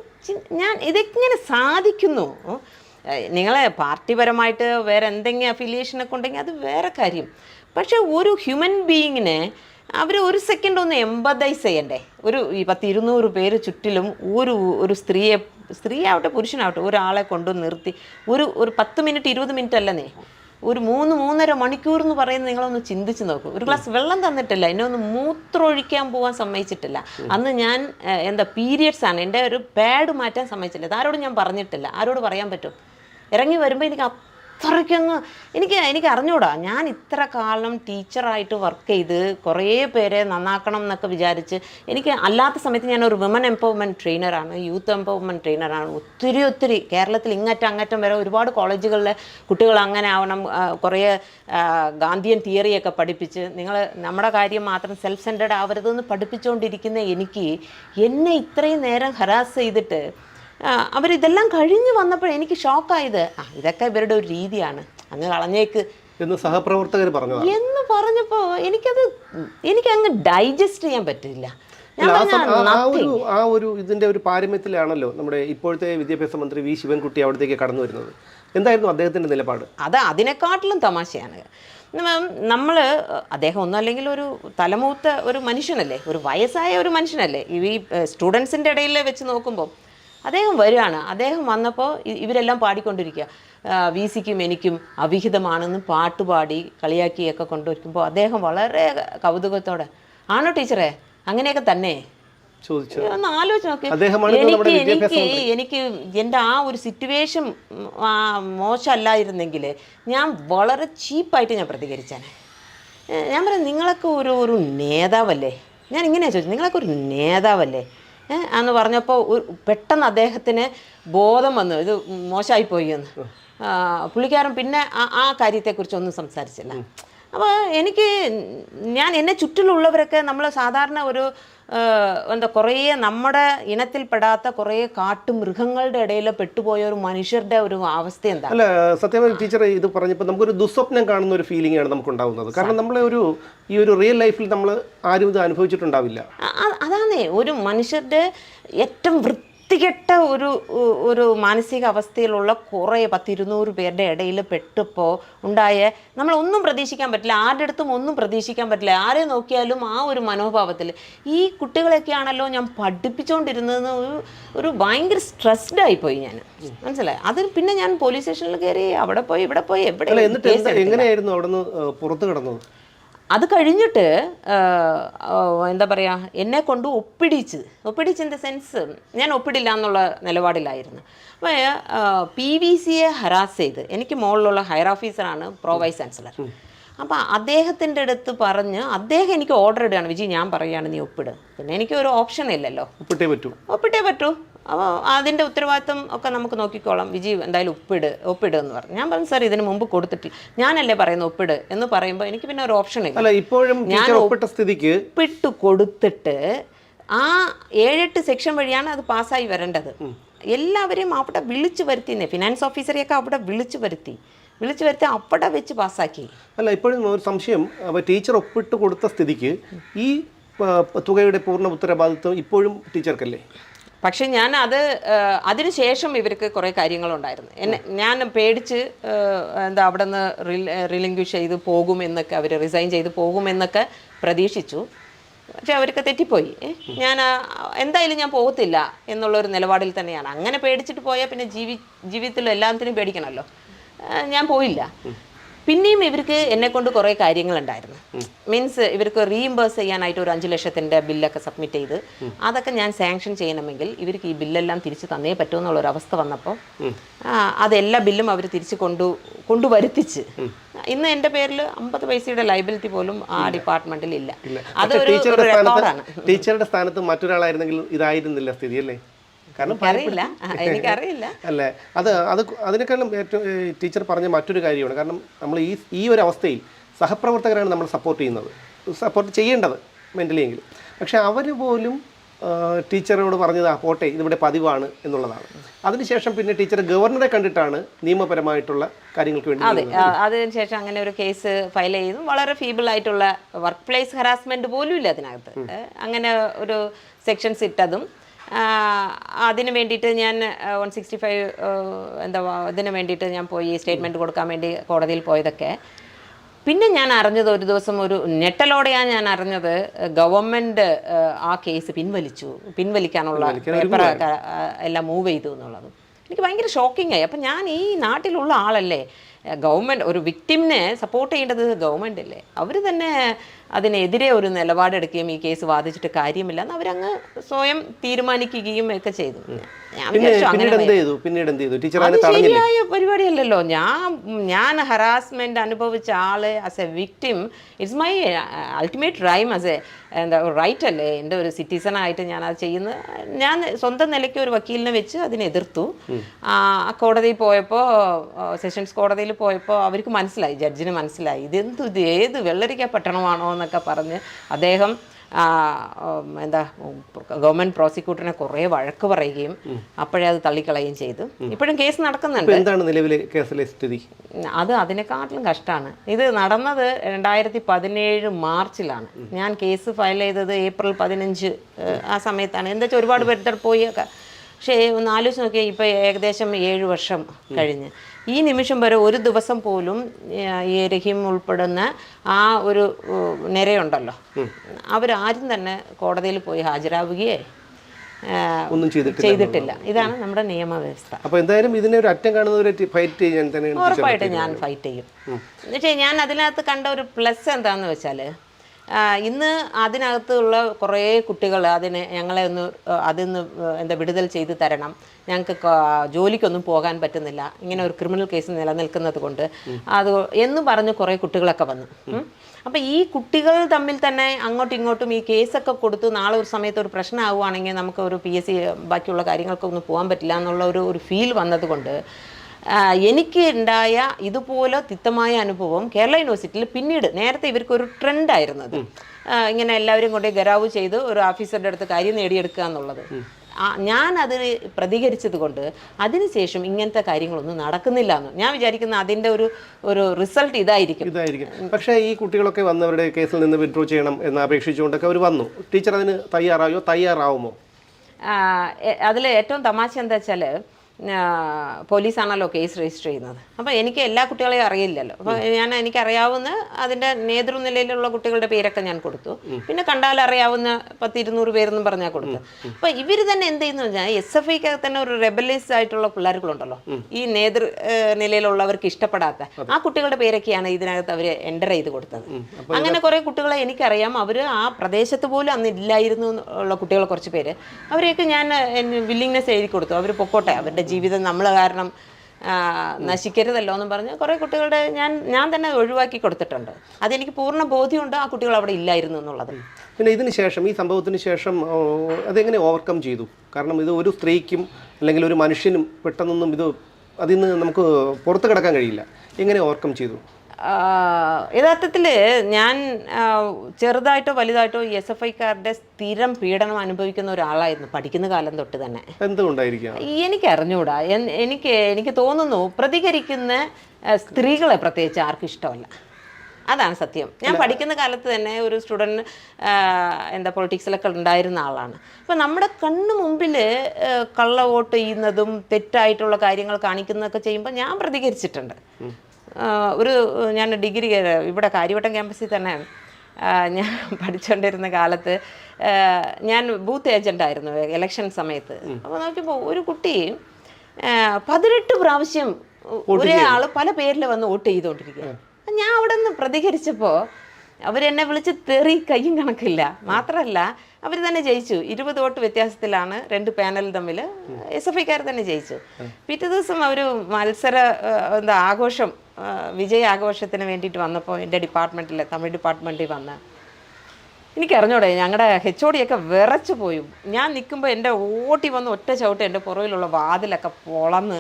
S1: ഞാൻ ഇതെങ്ങനെ സാധിക്കുന്നു? നിങ്ങളെ പാർട്ടിപരമായിട്ട് വേറെ എന്തെങ്കിലും അഫിലിയേഷനൊക്കെ ഉണ്ടെങ്കിൽ അത് വേറെ കാര്യം. പക്ഷേ ഒരു ഹ്യൂമൻ ബീയിങ്ങിനെ അവർ ഒരു സെക്കൻഡ് ഒന്ന് എമ്പതൈസ് ചെയ്യണ്ടേ? ഒരു ഈ പത്ത് ഇരുന്നൂറ് പേര് ചുറ്റിലും ഒരു ഒരു സ്ത്രീയെ സ്ത്രീയാവട്ടെ പുരുഷനാവട്ടെ ഒരാളെ കൊണ്ടു നിർത്തി. ഒരു ഒരു പത്ത് മിനിറ്റ് ഇരുപത് മിനിറ്റ് അല്ലെന്നേ ഒരു മൂന്ന് മൂന്നര മണിക്കൂർ എന്ന് പറയുന്നത് നിങ്ങളൊന്ന് ചിന്തിച്ച് നോക്കൂ. ഒരു ഗ്ലാസ് വെള്ളം തന്നിട്ടില്ല. എന്നെ ഒന്ന് മൂത്രമൊഴിക്കാൻ പോകാൻ സമ്മതിച്ചിട്ടില്ല. അന്ന് ഞാൻ എന്താ പീരിയഡ്സ് ആണ്. എന്റെ ഒരു പാഡ് മാറ്റാൻ സമ്മതിച്ചില്ല. ഇത് ആരോടും ഞാൻ പറഞ്ഞിട്ടില്ല. ആരോട് പറയാൻ പറ്റും? ഇറങ്ങി വരുമ്പോൾ എനിക്ക് അത്രയ്ക്കങ്ങ് എനിക്ക് എനിക്ക് അറിഞ്ഞൂടാ. ഞാൻ ഇത്ര കാലം ടീച്ചറായിട്ട് വർക്ക് ചെയ്ത് കുറേ പേരെ നന്നാക്കണം എന്നൊക്കെ വിചാരിച്ച് എനിക്ക് അല്ലാത്ത സമയത്ത് ഞാനൊരു വിമൻ എംപവർമെന്റ് ട്രെയിനറാണ് യൂത്ത് എംപവർമെന്റ് ട്രെയിനറാണ് ഒത്തിരി ഒത്തിരി കേരളത്തിൽ ഇങ്ങറ്റം അങ്ങറ്റം വരെ ഒരുപാട് കോളേജുകളിലെ കുട്ടികൾ അങ്ങനെ ആവണം കുറേ ഗാന്ധിയൻ തിയറിയൊക്കെ പഠിപ്പിച്ച് നിങ്ങൾ നമ്മുടെ കാര്യം മാത്രം സെൽഫ് സെന്റേഡ് ആവരുതെന്ന് പഠിപ്പിച്ചുകൊണ്ടിരിക്കുന്ന എനിക്ക് എന്നെ ഇത്രയും നേരം ഹരാസ് ചെയ്തിട്ട് അവരിതെല്ലാം കഴിഞ്ഞ് വന്നപ്പോൾ എനിക്ക് ഷോക്കായത്. ആ ഇതൊക്കെ ഇവരുടെ ഒരു രീതിയാണ്. അങ്ങ് കളഞ്ഞേക്ക്.
S3: എന്ന് സഹപ്രവർത്തകർ പറഞ്ഞു
S1: എന്ന് പറഞ്ഞപ്പോൾ എനിക്കത് എനിക്ക് അങ്ങ് ഡൈജസ്റ്റ് ചെയ്യാൻ പറ്റില്ല
S3: ആ ഒരു ഇതിന്റെ ഒരു പാരമ്യത്തിലാണല്ലോ നമ്മുടെ ഇപ്പോഴത്തെ വിദ്യാഭ്യാസ മന്ത്രി വി ശിവൻകുട്ടി അവിടത്തേക്ക് കടന്നു വരുന്നത്. എന്തായിരുന്നു അദ്ദേഹത്തിന്റെ നിലപാട്?
S1: അത് അതിനെക്കാട്ടിലും തമാശയാണ്. നമ്മൾ അദ്ദേഹം ഒന്നും അല്ലെങ്കിൽ ഒരു തലമൂത്ത ഒരു മനുഷ്യനല്ലേ? ഒരു വയസ്സായ ഒരു മനുഷ്യനല്ലേ? ഈ സ്റ്റുഡൻസിന്റെ ഇടയിൽ വെച്ച് നോക്കുമ്പോൾ അദ്ദേഹം വരികയാണ് അദ്ദേഹം വന്നപ്പോൾ ഇവരെല്ലാം പാടിക്കൊണ്ടിരിക്കുക വി സിക്കും എനിക്കും അവിഹിതമാണെന്ന് പാട്ടുപാടി കളിയാക്കിയൊക്കെ കൊണ്ടുവരുമ്പോൾ അദ്ദേഹം വളരെ കൗതുകത്തോടെ ആണോ ടീച്ചറെ? അങ്ങനെയൊക്കെ തന്നെ? ഒന്ന് ആലോചിച്ച് നോക്കി. എനിക്ക് എനിക്ക് എനിക്ക് എന്റെ ആ ഒരു സിറ്റുവേഷൻ മോശമല്ലായിരുന്നെങ്കിൽ ഞാൻ വളരെ ചീപ്പായിട്ട് ഞാൻ പ്രതികരിച്ചാണ് ഞാൻ പറയാം നിങ്ങളൊക്കെ ഒരു ഒരു നേതാവല്ലേ? ഞാൻ ഇങ്ങനെയാണ് ചോദിച്ചത് നിങ്ങളൊക്കെ ഒരു നേതാവല്ലേ? എന്ന് പറഞ്ഞപ്പോൾ പെട്ടെന്ന് അദ്ദേഹത്തിന് ബോധം വന്നു. ഇത് മോശമായി പോയി എന്ന്. പുള്ളിക്കാരൻ പിന്നെ ആ കാര്യത്തെക്കുറിച്ചൊന്നും സംസാരിച്ചില്ല. അപ്പോൾ എനിക്ക് ഞാൻ എന്നെ ചുറ്റിലുള്ളവരൊക്കെ നമ്മൾ സാധാരണ ഒരു എന്താ കുറേ നമ്മുടെ ഇനത്തിൽപ്പെടാത്ത കുറേ കാട്ടുമൃഗങ്ങളുടെ ഇടയിൽ പെട്ടുപോയ ഒരു മനുഷ്യരുടെ ഒരു അവസ്ഥ എന്താ?
S3: അല്ല സത്യമായി ടീച്ചർ ഇത് പറഞ്ഞപ്പോൾ നമുക്കൊരു ദുസ്വപ്നം കാണുന്ന ഒരു ഫീലിംഗ് ആണ് നമുക്ക് ഉണ്ടാകുന്നത് കാരണം നമ്മളെ ഒരു ഈ ഒരു റിയൽ ലൈഫിൽ നമ്മൾ ആരും ഇത് അനുഭവിച്ചിട്ടുണ്ടാവില്ല.
S1: അ- അ- അതാണേ ഒരു മനുഷ്യരുടെ ഏറ്റവും വൃത്തി വൃത്തികെട്ട ഒരു ഒരു മാനസിക അവസ്ഥയിലുള്ള കുറേ പത്തിരുന്നൂറ് പേരുടെ ഇടയിൽ പെട്ടപ്പോൾ ഉണ്ടായ നമ്മളൊന്നും പ്രതീക്ഷിക്കാൻ പറ്റില്ല ആരുടെ അടുത്തും ഒന്നും പ്രതീക്ഷിക്കാൻ പറ്റില്ല. ആരെ നോക്കിയാലും ആ ഒരു മനോഭാവത്തിൽ ഈ കുട്ടികളെയൊക്കെയാണല്ലോ ഞാൻ പഠിപ്പിച്ചുകൊണ്ടിരുന്നതെന്ന് ഒരു ഒരു ഭയങ്കര സ്ട്രെസ്ഡ് ആയിപ്പോയി ഞാൻ. മനസ്സിലായി? അതിൽ പിന്നെ ഞാൻ പോലീസ് സ്റ്റേഷനിൽ കയറി അവിടെ പോയി ഇവിടെ പോയി എവിടെ
S3: എങ്ങനെയായിരുന്നു അവിടെ നിന്ന് പുറത്ത് കിടന്നത്?
S1: അത് കഴിഞ്ഞിട്ട് എന്താ പറയുക എന്നെ കൊണ്ട് ഒപ്പിടിച്ച് ഒപ്പിടിച്ച് ഇൻ ദ സെൻസ് ഞാൻ ഒപ്പിടില്ല എന്നുള്ള നിലപാടിലായിരുന്നു. അപ്പോൾ പി വി സിയെ ഹരാസ് ചെയ്ത് എനിക്ക് മുകളിലുള്ള ഹയർ ഓഫീസറാണ് പ്രോ വൈസ് ചാൻസലർ അപ്പോൾ അദ്ദേഹത്തിന്റെ അടുത്ത് പറഞ്ഞ് അദ്ദേഹം എനിക്ക് ഓർഡർ ഇടുകയാണ് വിജി ഞാൻ പറയുകയാണ് നീ ഒപ്പിട്. പിന്നെ എനിക്ക് ഒരു ഓപ്ഷൻ ഇല്ലല്ലോ.
S3: ഒപ്പിട്ടേ പറ്റൂ.
S1: ഒപ്പിട്ടേ പറ്റൂ. അതിന്റെ ഉത്തരവാദിത്വം ഒക്കെ നമുക്ക് നോക്കിക്കോളാം. വിജി എന്തായാലും ഒപ്പിട് ഒപ്പിട് എന്ന് പറഞ്ഞു. ഞാൻ പറഞ്ഞു സാർ ഇതിന് മുമ്പ് കൊടുത്തിട്ടില്ല. ഞാനല്ലേ പറയുന്നത് ഒപ്പിട് എന്ന് പറയുമ്പോൾ എനിക്ക് പിന്നെ ഒരു ഓപ്ഷൻ ഇല്ല.
S3: ഇപ്പോഴും
S1: ഞാൻ
S3: ഒപ്പിട്ട സ്ഥിതിക്ക്
S1: ഒപ്പിട്ട് കൊടുത്തിട്ട് ആ ഏഴെട്ട് സെക്ഷൻ വഴിയാണ് അത് പാസ്സായി വരേണ്ടത്. എല്ലാവരെയും അവിടെ വിളിച്ചു വരുത്തിന്നെ ഫിനാൻസ് ഓഫീസറെയൊക്കെ അവിടെ വിളിച്ചു വരുത്തി. വിളിച്ചു വരുത്തി അവിടെ വെച്ച് പാസ്സാക്കി.
S3: അല്ല ഇപ്പോഴും ഒരു സംശയം. ടീച്ചർ ഒപ്പിട്ട് കൊടുത്ത സ്ഥിതിക്ക് ഈ തുകയുടെ പൂർണ ഉത്തരവാദിത്വം ഇപ്പോഴും ടീച്ചർക്കല്ലേ
S1: പക്ഷെ ഞാൻ അത് അതിനുശേഷം ഇവർക്ക് കുറേ കാര്യങ്ങളുണ്ടായിരുന്നു. എന്നെ ഞാൻ പേടിച്ച് എന്താ അവിടെ നിന്ന് റിലിംഗ്വിഷ് ചെയ്ത് പോകുമെന്നൊക്കെ അവർ റിസൈൻ ചെയ്ത് പോകുമെന്നൊക്കെ പ്രതീക്ഷിച്ചു. പക്ഷെ അവർക്ക് തെറ്റിപ്പോയി. ഞാൻ എന്തായാലും ഞാൻ പോകത്തില്ല എന്നുള്ളൊരു നിലപാടിൽ തന്നെയാണ്. അങ്ങനെ പേടിച്ചിട്ട് പോയാൽ പിന്നെ ജീവി ജീവിതത്തിൽ എല്ലാത്തിനും പേടിക്കണമല്ലോ. ഞാൻ പോയില്ല. പിന്നെയും ഇവർക്ക് എന്നെ കൊണ്ട് കുറേ കാര്യങ്ങളുണ്ടായിരുന്നു. മീൻസ് ഇവർക്ക് റീഇംബേഴ്സ് ചെയ്യാനായിട്ട് ഒരു അഞ്ച് ലക്ഷത്തിന്റെ ബില്ലൊക്കെ സബ്മിറ്റ് ചെയ്ത് അതൊക്കെ ഞാൻ സാങ്ഷൻ ചെയ്യണമെങ്കിൽ ഇവർക്ക് ഈ ബില്ലെല്ലാം തിരിച്ച് തന്നേ പറ്റൂ എന്നുള്ളൊരു അവസ്ഥ വന്നപ്പോൾ അതെല്ലാ ബില്ലും അവർ തിരിച്ച് കൊണ്ടു കൊണ്ടുവരുത്തിച്ച്. ഇന്ന് എന്റെ പേരിൽ അമ്പത് പൈസയുടെ ലൈബിലിറ്റി പോലും ആ ഡിപ്പാർട്ട്മെന്റിൽ ഇല്ല. റെക്കോർഡാണ്
S3: ടീച്ചറുടെ സ്ഥാനത്ത് മറ്റൊരാളായിരുന്നെങ്കിൽ ഇതായിരുന്നില്ല സ്ഥിതി അല്ലേ? കാരണം
S1: എനിക്കറിയില്ല. എനിക്കറിയില്ല. <laughs>
S3: അല്ലേ? അത് അത് അതിനേക്കാളും ഏറ്റവും ടീച്ചർ പറഞ്ഞ മറ്റൊരു കാര്യമാണ്. കാരണം നമ്മൾ ഈ ഈ ഒരു അവസ്ഥയിൽ സഹപ്രവർത്തകരാണ് നമ്മൾ സപ്പോർട്ട് ചെയ്യുന്നത്. സപ്പോർട്ട് ചെയ്യേണ്ടത് മെന്റലി എങ്കിലും. പക്ഷേ അവർ പോലും ടീച്ചറിനോട് ടീച്ചറോട് പറഞ്ഞത് ആ പോട്ടെ ഇതിവിടെ പതിവാണ് എന്നുള്ളതാണ്. അതിനുശേഷം പിന്നെ ടീച്ചർ ഗവർണറെ കണ്ടിട്ടാണ് നിയമപരമായിട്ടുള്ള കാര്യങ്ങൾക്ക് വേണ്ടി
S1: അതെ അതിനുശേഷം അങ്ങനെ ഒരു കേസ് ഫയൽ ചെയ്തു. വളരെ ഫീബിൾ ആയിട്ടുള്ള വർക്ക് പ്ലേസ് ഹറാസ്മെന്റ് പോലും ഇല്ല അതിനകത്ത് അങ്ങനെ ഒരു സെക്ഷൻസ് ഇട്ടതും. അതിന് വേണ്ടിയിട്ട് ഞാൻ വൺ സിക്സ്റ്റി ഫൈവ് എന്താ ഇതിന് വേണ്ടിയിട്ട് ഞാൻ പോയി സ്റ്റേറ്റ്മെന്റ് കൊടുക്കാൻ വേണ്ടി കോടതിയിൽ പോയതൊക്കെ. പിന്നെ ഞാൻ അറിഞ്ഞത് ഒരു ദിവസം ഒരു ഞെട്ടലോടെയാണ് ഞാൻ അറിഞ്ഞത് ഗവൺമെന്റ് ആ കേസ് പിൻവലിച്ചു പിൻവലിക്കാനുള്ള പേപ്പർ എല്ലാം മൂവ് ചെയ്തു എന്നുള്ളത്. എനിക്ക് ഭയങ്കര ഷോക്കിംഗ് ആയി. അപ്പം ഞാൻ ഈ നാട്ടിലുള്ള ആളല്ലേ ഗവൺമെന്റ് ഒരു വിക്ടിമിനെ സപ്പോർട്ട് ചെയ്യേണ്ടത് ഗവൺമെന്റ് അല്ലേ? അവർ തന്നെ അതിനെതിരെ ഒരു നിലപാടെടുക്കുകയും ഈ കേസ് വാദിച്ചിട്ട് കാര്യമില്ല എന്ന് അവരങ്ങ് സ്വയം തീരുമാനിക്കുകയും ഒക്കെ ചെയ്തു.
S3: പിന്നീട് എന്ത് ചെയ്തു? പിന്നീട് എന്ത് ചെയ്തു? ടീച്ചർ
S1: ശരിയായ പരിപാടിയല്ലല്ലോ. ഞാൻ ഞാൻ ഹറാസ്മെന്റ് അനുഭവിച്ച ആൾ as a victim it's my ultimate rhyme as a എന്താ റൈറ്റ് അല്ലേ? എന്റെ ഒരു സിറ്റിസൺ ആയിട്ട് ഞാൻ അത് ചെയ്യുന്ന ഞാൻ സ്വന്തം നിലയ്ക്ക് ഒരു വക്കീലിനെ വെച്ച് അതിനെ എതിർത്തു. ആ കോടതിയിൽ പോയപ്പോൾ സെഷൻസ് കോടതിയിൽ പോയപ്പോൾ അവർക്ക് മനസ്സിലായി ജഡ്ജിന് മനസ്സിലായി. ഇതെന്ത് ഇത് ഏത് വെള്ളരിക്ക പട്ടണമാണോ എന്നൊക്കെ പറഞ്ഞ് അദ്ദേഹം എന്താ ഗവൺമെന്റ് പ്രോസിക്യൂട്ടറിനെ കുറേ വഴക്ക് പറയുകയും അപ്പോഴേ അത് തള്ളിക്കളയുകയും ചെയ്തു. ഇപ്പോഴും കേസ് നടക്കുന്നുണ്ട്.
S3: എന്താണ് നിലവിലെ കേസിലെ സ്ഥിതി?
S1: അത് അതിനെക്കാട്ടിലും കഷ്ടമാണ് ഇത് നടന്നത് രണ്ടായിരത്തി പതിനേഴ് മാർച്ചിലാണ് ഞാൻ കേസ് ഫയൽ ചെയ്തത് ഏപ്രിൽ പതിനഞ്ച് ആ സമയത്താണ്. എന്താ വെച്ചാൽ ഒരുപാട് പേരുടെ പോയി പക്ഷേ ഒന്ന് ആലോചിച്ച് നോക്കിയാൽ ഇപ്പോൾ ഏകദേശം ഏഴ് വർഷം കഴിഞ്ഞ്. ഈ നിമിഷം വരെ ഒരു ദിവസം പോലും ഈ രഹീം ഉൾപ്പെടുന്ന ആ ഒരു നിരയുണ്ടല്ലോ. അവരാരും തന്നെ കോടതിയിൽ പോയി ഹാജരാവുകയേ
S3: ഒന്നും ചെയ്തിട്ടില്ല
S1: ചെയ്തിട്ടില്ല. ഇതാണ് നമ്മുടെ നിയമവ്യവസ്ഥ.
S3: അപ്പൊ എന്തായാലും ഇതിനെ ഒരു അറ്റം കാണുന്നവരെ ഫൈറ്റ് ചെയ്യാൻ തന്നെ
S1: ഉറപ്പായിട്ട് ഞാൻ ഫൈറ്റ് ചെയ്യും. എന്നുവെച്ചാൽ ഞാൻ അതിനകത്ത് കണ്ട ഒരു പ്ലസ് എന്താണെന്ന് വെച്ചാൽ ഇന്ന് അതിനകത്തുള്ള കുറേ കുട്ടികൾ അതിനെ ഞങ്ങളെ ഒന്ന് അതിന്ന് എന്താ വിടുതൽ ചെയ്ത് തരണം. ഞങ്ങൾക്ക് ജോലിക്കൊന്നും പോകാൻ പറ്റുന്നില്ല. ഇങ്ങനെ ഒരു ക്രിമിനൽ കേസ് നിലനിൽക്കുന്നത് കൊണ്ട്. അത് എന്ന് പറഞ്ഞ് കുറേ കുട്ടികളൊക്കെ വന്നു. അപ്പം ഈ കുട്ടികൾ തമ്മിൽ തന്നെ അങ്ങോട്ടും ഇങ്ങോട്ടും ഈ കേസൊക്കെ കൊടുത്ത് നാളെ ഒരു സമയത്ത് ഒരു പ്രശ്നമാവുകയാണെങ്കിൽ നമുക്ക് ഒരു പി എസ് സി ബാക്കിയുള്ള കാര്യങ്ങൾക്കൊന്നും പോകാൻ പറ്റില്ല എന്നുള്ള ഒരു ഒരു ഫീൽ വന്നതുകൊണ്ട് എനിക്ക് ഉണ്ടായ ഇതുപോലെ തിത്തമായ അനുഭവം കേരള യൂണിവേഴ്സിറ്റിയിൽ പിന്നീട് നേരത്തെ ഇവർക്കൊരു ട്രെൻഡായിരുന്നത്. ഇങ്ങനെ എല്ലാവരും കൊണ്ട് ഗരാവ് ചെയ്ത് ഒരു ഓഫീസറുടെ അടുത്ത് കാര്യം നേടിയെടുക്കുക എന്നുള്ളത്. ഞാൻ അതിന് പ്രതികരിച്ചത് കൊണ്ട് അതിനുശേഷം ഇങ്ങനത്തെ കാര്യങ്ങളൊന്നും നടക്കുന്നില്ല എന്ന് ഞാൻ വിചാരിക്കുന്ന അതിന്റെ ഒരു ഒരു റിസൾട്ട് ഇതായിരിക്കും.
S3: ഇതായിരിക്കും. പക്ഷേ ഈ കുട്ടികളൊക്കെ വന്നവരുടെ കേസിൽ നിന്ന് വിഡ്രോ ചെയ്യണം എന്ന് അപേക്ഷിച്ചുകൊണ്ടൊക്കെ അവർ വന്നു. ടീച്ചർ അതിന് തയ്യാറായോ? തയ്യാറാവുമോ?
S1: അതിൽ ഏറ്റവും തമാശ എന്താ വെച്ചാൽ പോലീസാണല്ലോ കേസ് രജിസ്റ്റർ ചെയ്യുന്നത്. അപ്പോൾ എനിക്ക് എല്ലാ കുട്ടികളെയും അറിയില്ലല്ലോ. അപ്പോൾ ഞാൻ എനിക്കറിയാവുന്ന അതിന്റെ നേതൃനിലയിലുള്ള കുട്ടികളുടെ പേരൊക്കെ ഞാൻ കൊടുത്തു. പിന്നെ കണ്ടാൽ അറിയാവുന്ന പത്ത് ഇരുന്നൂറ് പേരെന്നും പറഞ്ഞാൽ കൊടുത്തു. അപ്പോൾ ഇവർ തന്നെ എന്ത് ചെയ്യുന്നു പറഞ്ഞാൽ എസ് എഫ് ഐക്ക് തന്നെ ഒരു റെബലൈസ് ആയിട്ടുള്ള പിള്ളേരുകളുണ്ടല്ലോ. ഈ നേതൃ നിലയിലുള്ളവർക്ക് ഇഷ്ടപ്പെടാത്ത. ആ കുട്ടികളുടെ പേരൊക്കെയാണ് ഇതിനകത്ത് അവർ എന്റർ ചെയ്ത് കൊടുത്തത്. അങ്ങനെ കുറേ കുട്ടികളെ എനിക്കറിയാം. അവർ ആ പ്രദേശത്ത് പോലും അന്ന് ഇല്ലായിരുന്നു ഉള്ള കുട്ടികളെ കുറച്ച് പേര്. അവരെയൊക്കെ ഞാൻ വില്ലിങ്നെസ് എഴുതി കൊടുത്തു. അവർ പൊക്കോട്ടെ അവരുടെ ജീവിതം നമ്മൾ കാരണം നശിക്കരുതല്ലോ എന്ന് പറഞ്ഞ് കുറേ കുട്ടികളുടെ ഞാൻ ഞാൻ തന്നെ ഒഴിവാക്കി കൊടുത്തിട്ടുണ്ട്. അതെനിക്ക് പൂർണ ബോധ്യമുണ്ട് ആ കുട്ടികൾ അവിടെ ഇല്ലായിരുന്നു എന്നുള്ളത്.
S3: പിന്നെ ഇതിന് ശേഷം ഈ സംഭവത്തിന് ശേഷം അതെങ്ങനെ ഓവർകം ചെയ്തു? കാരണം ഇത് ഒരു സ്ത്രീക്കും അല്ലെങ്കിൽ ഒരു മനുഷ്യനും പെട്ടെന്നൊന്നും ഇത് അതിൽ നിന്ന് നമുക്ക് പുറത്ത് കിടക്കാൻ കഴിയില്ല. എങ്ങനെ ഓവർകം ചെയ്തു?
S1: യഥാർത്ഥത്തിൽ ഞാൻ ചെറുതായിട്ടോ വലുതായിട്ടോ എസ് എഫ് ഐക്കാരുടെ സ്ഥിരം പീഡനം അനുഭവിക്കുന്ന ഒരാളായിരുന്നു പഠിക്കുന്ന കാലം തൊട്ട് തന്നെ.
S3: എന്തുകൊണ്ടായിരിക്കാം?
S1: എനിക്ക് അറിഞ്ഞുകൂടാ എനിക്ക് എനിക്ക് തോന്നുന്നു പ്രതികരിക്കുന്ന സ്ത്രീകളെ പ്രത്യേകിച്ച് ആർക്കും ഇഷ്ടമല്ല. അതാണ് സത്യം. ഞാൻ പഠിക്കുന്ന കാലത്ത് തന്നെ ഒരു സ്റ്റുഡന്റ് എന്താ പൊളിറ്റിക്സിലൊക്കെ ഉണ്ടായിരുന്ന ആളാണ്. അപ്പം നമ്മുടെ കണ്ണു മുമ്പിൽ കള്ള വോട്ട് ചെയ്യുന്നതും തെറ്റായിട്ടുള്ള കാര്യങ്ങൾ കാണിക്കുന്നതൊക്കെ ചെയ്യുമ്പോൾ ഞാൻ പ്രതികരിച്ചിട്ടുണ്ട്. ഒരു ഞാൻ ഡിഗ്രി ഇവിടെ കാര്യവട്ടം ക്യാമ്പസിൽ തന്നെ ഞാൻ <laughs> പഠിച്ചുകൊണ്ടിരുന്ന കാലത്ത് ഞാൻ ബൂത്ത് ഏജന്റ് ആയിരുന്നു ഇലക്ഷൻ സമയത്ത്. അപ്പോൾ നോക്കിയപ്പോൾ ഒരു കുട്ടി പതിനെട്ട് പ്രാവശ്യം ഒരേ ആൾ പല പേരിൽ വന്ന് വോട്ട് ചെയ്തുകൊണ്ടിരിക്കുക ഞാൻ അവിടെ നിന്ന് പ്രതികരിച്ചപ്പോൾ അവരെന്നെ വിളിച്ച് തെറി കയ്യും കണക്കില്ല. മാത്രമല്ല അവർ തന്നെ ജയിച്ചു. ഇരുപത് വോട്ട് വ്യത്യാസത്തിലാണ് രണ്ട് പാനൽ തമ്മിൽ എസ് എഫ് ഐക്കാർ തന്നെ ജയിച്ചു. പിറ്റേ ദിവസം അവർ മത്സര എന്താ ആഘോഷം വിജയാഘോഷത്തിന് വിജയ ആഘോഷത്തിന് വേണ്ടിയിട്ട് വന്നപ്പോൾ എന്റെ ഡിപ്പാർട്ട്മെന്റിൽ തമിഴ് ഡിപ്പാർട്ട്മെന്റിൽ വന്ന്. എനിക്കറിഞ്ഞൂടെ ഞങ്ങളുടെ എച്ച് ഒടിയൊക്കെ വിറച്ചു പോയി. ഞാൻ നിൽക്കുമ്പോൾ എന്റെ ഓട്ടി വന്ന് ഒറ്റ ചവിട്ട് എന്റെ പുറകിലുള്ള വാതിലൊക്കെ പൊളന്ന്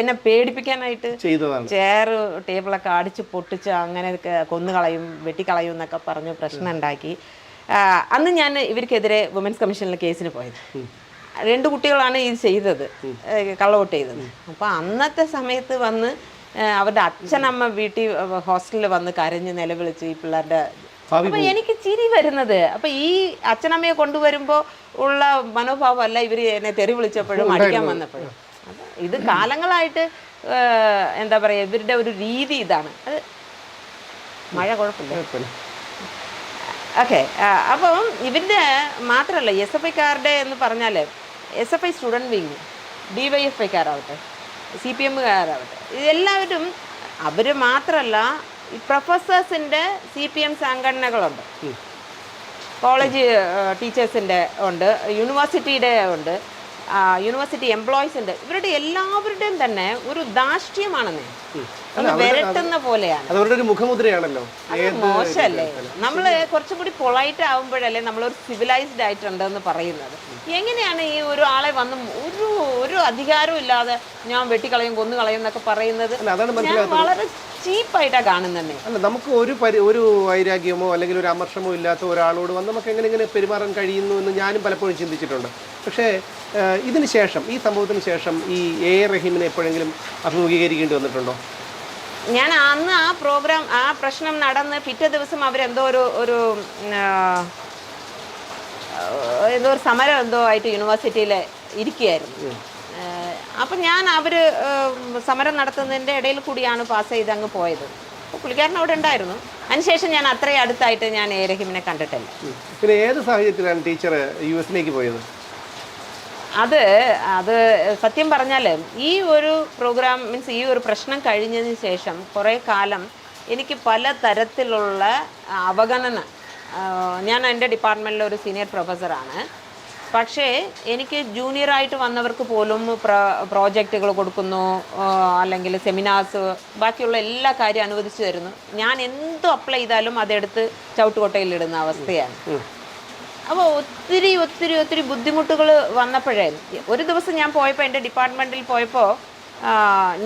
S1: എന്നെ പേടിപ്പിക്കാനായിട്ട്
S3: ചെയ്തതാണ്.
S1: ചെയർ ടേബിളൊക്കെ അടിച്ച് പൊട്ടിച്ച് അങ്ങനെയൊക്കെ കൊന്നുകളയും വെട്ടിക്കളയും എന്നൊക്കെ പറഞ്ഞ് പ്രശ്നം ഉണ്ടാക്കി. അന്ന് ഞാൻ ഇവർക്കെതിരെ വുമൻസ് കമ്മീഷനിൽ കേസിന് പോയത്. രണ്ട് കുട്ടികളാണ് ഇത് ചെയ്തത് കള്ളവോട്ട് ചെയ്തത്. അപ്പോൾ അന്നത്തെ സമയത്ത് വന്ന് അവരുടെ അച്ഛനമ്മ വീട്ടിൽ ഹോസ്റ്റലിൽ വന്ന് കരഞ്ഞ് നിലവിളിച്ച് ഈ പിള്ളേരുടെ അപ്പൊ എനിക്ക് ചിരി വരുന്നത്. അപ്പൊ ഈ അച്ഛനമ്മയെ കൊണ്ടുവരുമ്പോ ഉള്ള മനോഭാവം അല്ല ഇവർ എന്നെ തെറി വിളിച്ചപ്പോഴും അടിക്കാൻ വന്നപ്പോഴും. ഇത് കാലങ്ങളായിട്ട് എന്താ പറയാ ഇവരുടെ ഒരു രീതി ഇതാണ്. അത് മഴ കുഴപ്പമില്ല. ഓക്കെ അപ്പം ഇവരുടെ മാത്രമല്ല എസ് എഫ് ഐക്കാരുടെ എന്ന് പറഞ്ഞാൽ S F I student wing D Y F ഐക്കാരാവട്ടെ C P എമ്മുകാരാവട്ടെ ഇതെല്ലാവരും അവർ മാത്രമല്ല ഈ പ്രൊഫസേഴ്സിന്റെ സി പി എം സംഘടനകളുണ്ട്. കോളേജ് ടീച്ചേഴ്സിന്റെ ഉണ്ട് യൂണിവേഴ്സിറ്റിയുടെ ഉണ്ട് യൂണിവേഴ്സിറ്റി എംപ്ലോയീസ് ഉണ്ട് ഇവരുടെ എല്ലാവരുടെയും തന്നെ ഒരു ധാർഷ്ട്യമാണെന്നേ. വിരട്ടുന്ന പോലെയാണ്.
S3: അവരുടെ ഒരു മുഖമുദ്രയാണല്ലോ.
S1: മോശമല്ലേ? നമ്മൾ കുറച്ചും കൂടി പൊളൈറ്റ് ആവുമ്പോഴല്ലേ ഒരു സിവിലൈസ്ഡ് ആയിട്ടുണ്ടെന്ന് പറയുന്നത്. എങ്ങനെയാണ് ഈ ഒരു ആളെ വന്ന് ഒരു ഒരു അധികാരവും ഇല്ലാതെ ഞാൻ വെട്ടിക്കളയും കൊന്നുകളയും എന്നൊക്കെ പറയുന്നത്? വളരെ ചീപ്പായിട്ടാണ് കാണുന്നത്
S3: അല്ല നമുക്ക് ഒരു പരി ഒരു വൈരാഗ്യമോ അല്ലെങ്കിൽ ഒരു അമർഷമോ ഇല്ലാത്ത ഒരാളോട് വന്ന് നമുക്ക് എങ്ങനെ ഇങ്ങനെ പെരുമാറാൻ കഴിയുന്നു എന്ന് ഞാനും പലപ്പോഴും ചിന്തിച്ചിട്ടുണ്ട്. പക്ഷേ ഇതിന് ശേഷം ഈ സംഭവത്തിന് ശേഷം ഈ എ റഹീമിനെ എപ്പോഴെങ്കിലും അഭിമുഖീകരിക്കേണ്ടി വന്നിട്ടുണ്ടോ?
S1: ഞാൻ അന്ന് ആ പ്രോഗ്രാം ആ പ്രശ്നം നടന്ന് പിറ്റേ ദിവസം അവരെന്തോ ഒരു ഒരു എന്തോ ഒരു സമരം എന്തോ ആയിട്ട് യൂണിവേഴ്സിറ്റിയിൽ ഇരിക്കുകയായിരുന്നു. അപ്പം ഞാൻ അവർ സമരം നടത്തുന്നതിന്റെ ഇടയിൽ കൂടിയാണ് പാസ് ചെയ്ത് അങ്ങ് പോയത്. അപ്പോൾ പുള്ളിക്കാരൻ അവിടെ ഉണ്ടായിരുന്നു. അതിനുശേഷം ഞാൻ അത്രയും അടുത്തായിട്ട് ഞാൻ എ കണ്ടിട്ടില്ല.
S3: പിന്നെ ഏത് സാഹചര്യത്തിലാണ് ടീച്ചർ യു എസിലേക്ക് പോയത്?
S1: അത് അത് സത്യം പറഞ്ഞാൽ ഈ ഒരു പ്രോഗ്രാം മീൻസ് ഈ ഒരു പ്രശ്നം കഴിഞ്ഞതിന് ശേഷം കുറേ കാലം എനിക്ക് പല തരത്തിലുള്ള അവഗണന ഞാൻ എന്റെ ഡിപ്പാർട്ട്മെന്റിലെ ഒരു സീനിയർ പ്രൊഫസറാണ്. പക്ഷേ എനിക്ക് ജൂനിയറായിട്ട് വന്നവർക്ക് പോലും പ്ര പ്രോജക്റ്റുകൾ കൊടുക്കുന്നു അല്ലെങ്കിൽ സെമിനാർസ് ബാക്കിയുള്ള എല്ലാ കാര്യവും അനുവദിച്ചു തരുന്നു. ഞാൻ എന്ത് അപ്ലൈ ചെയ്താലും അതെടുത്ത് ചവിട്ടുകൊട്ടയിലിടുന്ന അവസ്ഥയാണ്. അപ്പോൾ ഒത്തിരി ഒത്തിരി ഒത്തിരി ബുദ്ധിമുട്ടുകൾ വന്നപ്പോഴേ ഒരു ദിവസം ഞാൻ പോയപ്പോൾ എന്റെ ഡിപ്പാർട്ട്മെന്റിൽ പോയപ്പോൾ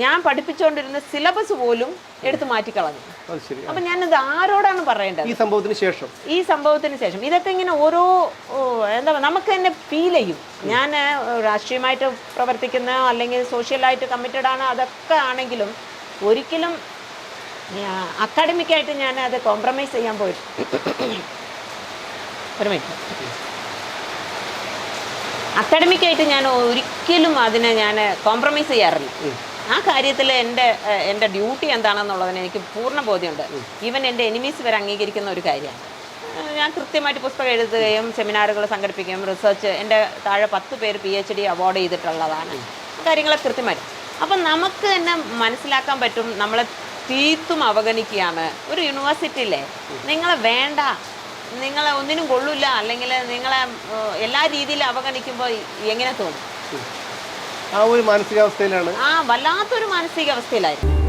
S1: ഞാൻ പഠിപ്പിച്ചുകൊണ്ടിരുന്ന സിലബസ് പോലും എടുത്തു മാറ്റിക്കളഞ്ഞു അപ്പം ഞാനിത് ആരോടാണ് പറയേണ്ടത്?
S3: ഈ സംഭവത്തിന് ശേഷം.
S1: ഈ സംഭവത്തിന് ശേഷം. ഇതൊക്കെ ഇങ്ങനെ ഓരോ എന്താ നമുക്ക് തന്നെ ഫീൽ ചെയ്യും. ഞാൻ രാഷ്ട്രീയമായിട്ട് പ്രവർത്തിക്കുന്ന അല്ലെങ്കിൽ സോഷ്യലായിട്ട് കമ്മിറ്റഡ് ആണ് അതൊക്കെ ആണെങ്കിലും ഒരിക്കലും അക്കാഡമിക്കായിട്ട് ഞാൻ അത് കോംപ്രമൈസ് ചെയ്യാൻ പോയിട്ട് ഒരു മിനിറ്റ്. അക്കാഡമിക്കായിട്ട് ഞാൻ ഒരിക്കലും അതിനെ ഞാൻ കോംപ്രമൈസ് ചെയ്യാറില്ല. ആ കാര്യത്തിൽ എന്റെ എന്റെ ഡ്യൂട്ടി എന്താണെന്നുള്ളതിന് എനിക്ക് പൂർണ ബോധ്യമുണ്ട്. ഈവൻ എന്റെ എനിമീസ് വരെ അംഗീകരിക്കുന്ന ഒരു കാര്യമാണ്. ഞാൻ കൃത്യമായിട്ട് പുസ്തകം എഴുതുകയും സെമിനാറുകൾ സംഘടിപ്പിക്കുകയും റിസർച്ച് എന്റെ താഴെ പത്ത് പേര് പി എച്ച് ഡി അവാർഡ് ചെയ്തിട്ടുള്ളതാണ് കാര്യങ്ങളെ കൃത്യമായിട്ട്. അപ്പം നമുക്ക് തന്നെ മനസ്സിലാക്കാൻ പറ്റും നമ്മളെ തീത്തും അവഗണിക്കുകയാണ്. ഒരു യൂണിവേഴ്സിറ്റിയിലെ നിങ്ങളെ വേണ്ട നിങ്ങളെ ഒന്നിനും കൊള്ളില്ല അല്ലെങ്കിൽ നിങ്ങളെ എല്ലാ രീതിയിലും അവഗണിക്കുമ്പോൾ എങ്ങനെ തോന്നും?
S3: ആ ഒരു മാനസികാവസ്ഥയിലാണ്.
S1: ആ വല്ലാത്തൊരു മാനസികാവസ്ഥയിലായിരുന്നു.